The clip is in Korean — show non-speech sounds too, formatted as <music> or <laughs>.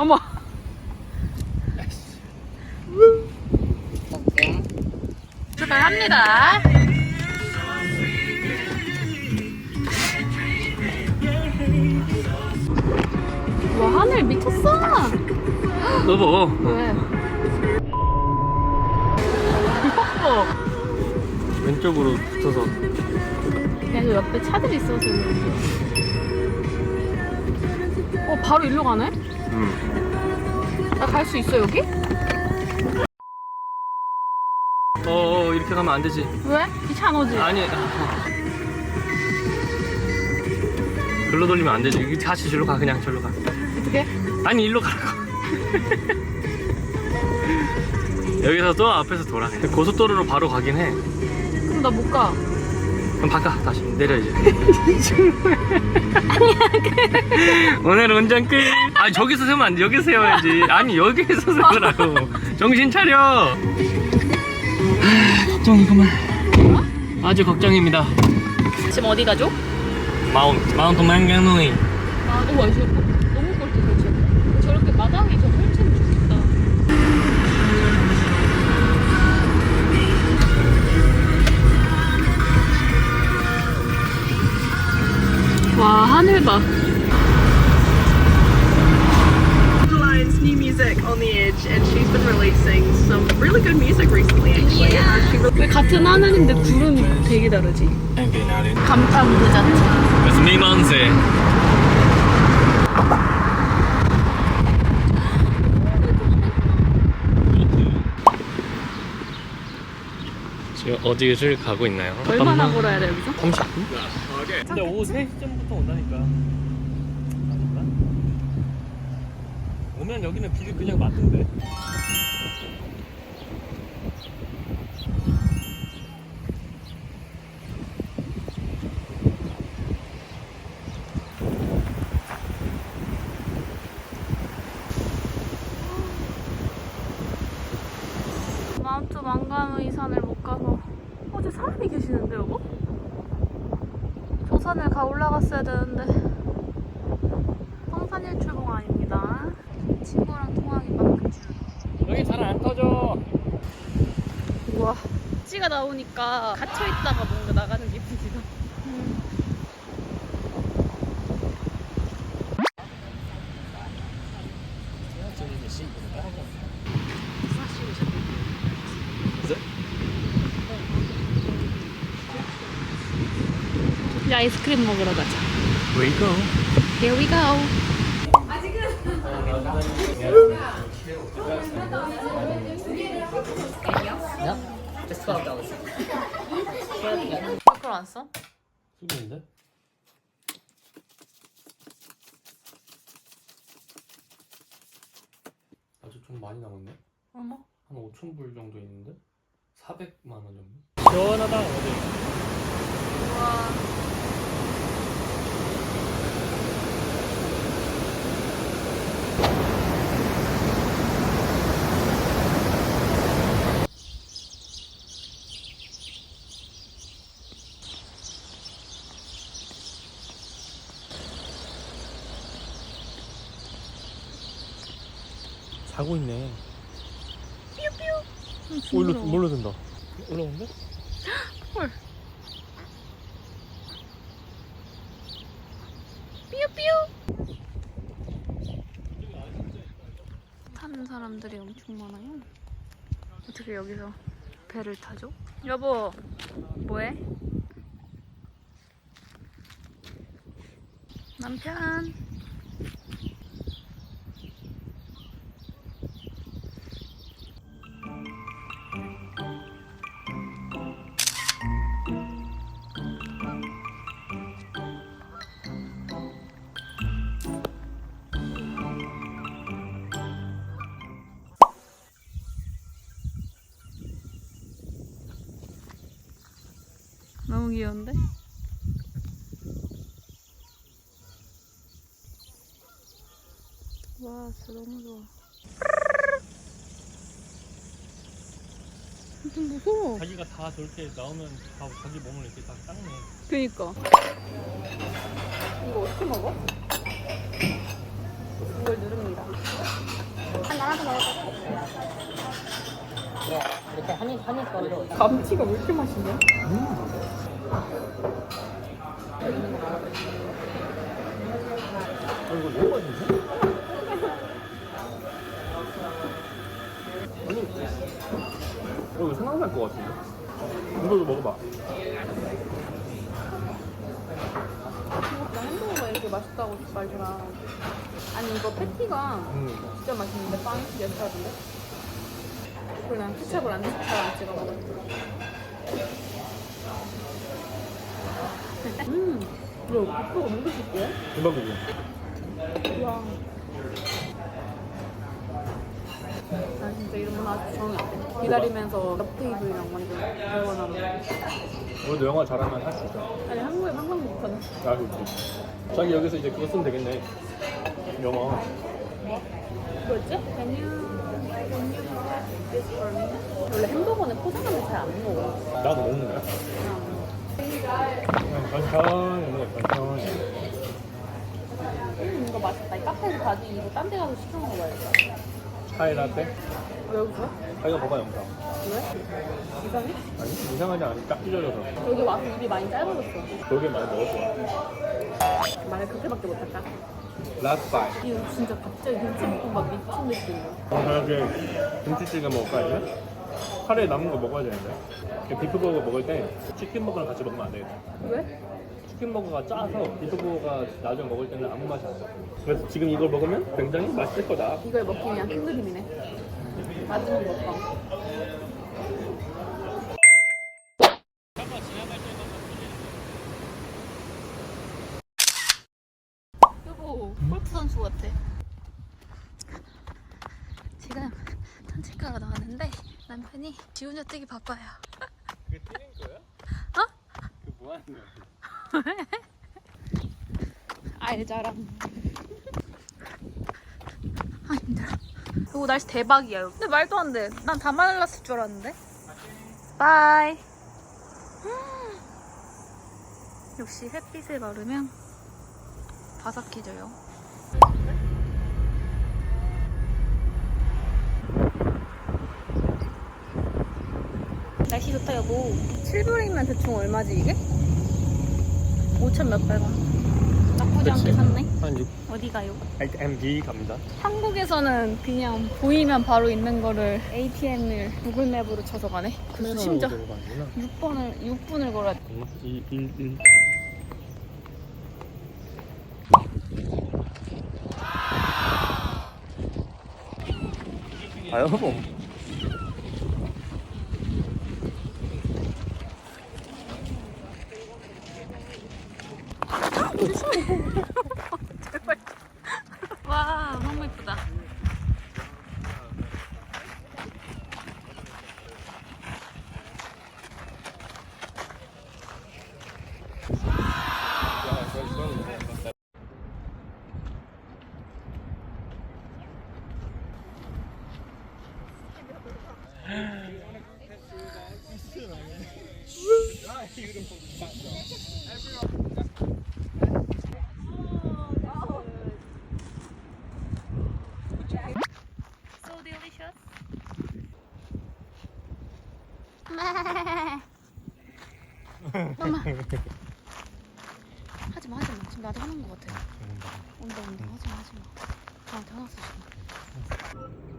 어머. 오케이. 출발합니다. 와 하늘 미쳤어. 여보 왜? 예뻐. <laughs> 왼쪽으로 붙어서 그래서 옆에 차들이 있어서 그런지. 어 바로 일로 가네? 음. 나갈 수 있어 여기? 어 이렇게 가면 안 되지 왜? 오지? 아니 글로 돌리면 안 되지 다시 절로 가 그냥 절로 가 어떻게? 아니 일로 가라고 <laughs> 여기서 또 앞에서 돌아 고속도로로 바로 가긴 해 그럼 나 못 가. 그럼 바꿔 다시 내려 이제 오늘 운전 끝. 아니 저기서 세우면 안돼. 여기서 세워야지. 아니 여기서 세우라고. 정신 차려. 아, 걱정이구만. 아주 걱정입니다. 지금 어디 가죠? 마운트 마운트 망가누이. 아, 우와, 이거 너무 설치했다. 저렇게 마당에 와, 하늘 봐. New music on the edge, and she's been releasing some really good music recently. Actually, Uh, she 왜 같은 하늘인데 구름이 되게 다르지? 감탄 그 자체. 그래서 미만세 지금 어디를 가고 있나요? 얼마나 걸어야 돼, 여기서? 30분? 근데 오후 3시쯤부터 온다니까 아닌가? 오면 여기는 비를 그냥 맞던데 마운트 망가누이 산을 못 가서 어제 사람이 계시는데 여보? 저 산을 가 올라갔어야 되는데 성산일 출봉 아닙니다. 친구랑 통화하기 만큼 여기 잘 안 터져. 우와 찌가 나오니까 갇혀있다가 뭔가 나가는 기분이다 음. 이제 아이스크림 먹으러 가자 Where you go? Here we go 마크로 안 써? 수빈인데? 아주 좀 많이 남았네 얼마? 한 5천 불 정도 있는데 400만 원 정도 시원하다 어제 우와. 자고 있네. 일로, 징그러워. 뭘로 든다? 올라온대? 헐. 삐요삐요. 타는 사람들이 엄청 많아요. 어떻게 여기서 배를 타죠? 여보, 뭐해? 남편. 귀여운데? 와, 진짜 너무 좋아. 좀 무서워. 자기가 다 저렇게 나오면 다 자기 몸을 이렇게 다 닦네 그니까. 이거 어떻게 먹어? 이걸 누릅니다. 이렇게 한입 한입 걸로. 감튀가 왜 이렇게 맛있냐? 어, 이거 너무 맛있는데? 아니, 어, 이거 생각날 것 같은데? 이걸로 먹어봐. 나 햄버거가 이렇게 맛있다고 말더라. 아니 이거 패티가 음. 진짜 맛있는데 빵이 예스하던데? 그리고 난 케첩을 안, 잘안 찍어 먹어. 음, 야, 뷔퍼가 너무 맛있게? 대박이지? 우와. 나 진짜 이런 건 아직 정이 안 돼. 기다리면서 옆 테이블이랑 완전 대화나는 오늘도 영화 잘하면 할 수 있어. 아니 한국에 항상 못하네. 알고 있지. 자기 여기서 이제 그거 쓰면 되겠네. 영어. 뭐였지? Can you, can you 원래 햄버거는 포장하면 잘 안 먹어. 나도 먹는 거야. 그냥 천천히 먹어, 천천히. 음, 이거 맛있다. 이 카페에서 가진 이거 딴 데 가서 시켜 먹어야겠다. 차이 라떼? 왜 웃어? 자기가 봐봐, 영상. 왜? 이상해? 아니, 이상하지 않아. 딱 찢어져서. 여기 와서 입이 많이 짧아졌어. 그러게 많이 먹었어. 말을 그렇게밖에 못할까? 파이. 이거 진짜 갑자기 김치 막 미친 느낌이야. 어, 저녁에 김치 찌개 먹을까, 아니면? 카레 남은 거 먹어야 되는데. 그 비프버거 먹을 때 치킨버거랑 같이 먹으면 안 되겠다. 왜? 치킨버거가 짜서 비프버거가 나중에 먹을 때는 아무 맛이 안 나. 그래서 지금 이걸 먹으면 굉장히 맛있을 거다. 이걸 먹기 위한 큰 그림이네. 마지막 먹방. 여보, 골프 선수 같아. 지금 산책하러 나왔는데 남편이 지 혼자 뛰기 바빠요. 그게 뛰는 거야? 어? 그뭐 하는 거야? <laughs> 알자랑. 아 힘들어. 오 날씨 대박이야. 근데 말도 안 돼. 난 다 말랐을 줄 알았는데. 바이. 음. 역시 햇빛에 마르면 바삭해져요. 날씨 좋다 여보. 7불이면 대충 얼마지 이게? 5천 몇백 원. 나쁘지 않게 샀네. 한 6, 어디 가요? MD 갑니다. 한국에서는 그냥 보이면 바로 있는 거를 ATM을 구글맵으로 쳐서 가네. 그래서 심지어 6번을 6분을 걸어야 돼. 2, 1, 1. 아 여보 So delicious. 엄마. 하지 마, 하지 마. 지금 나도 하는 것 같아. 온다, 온다. 하지 마, 하지 마. 나한테 화났어 지금.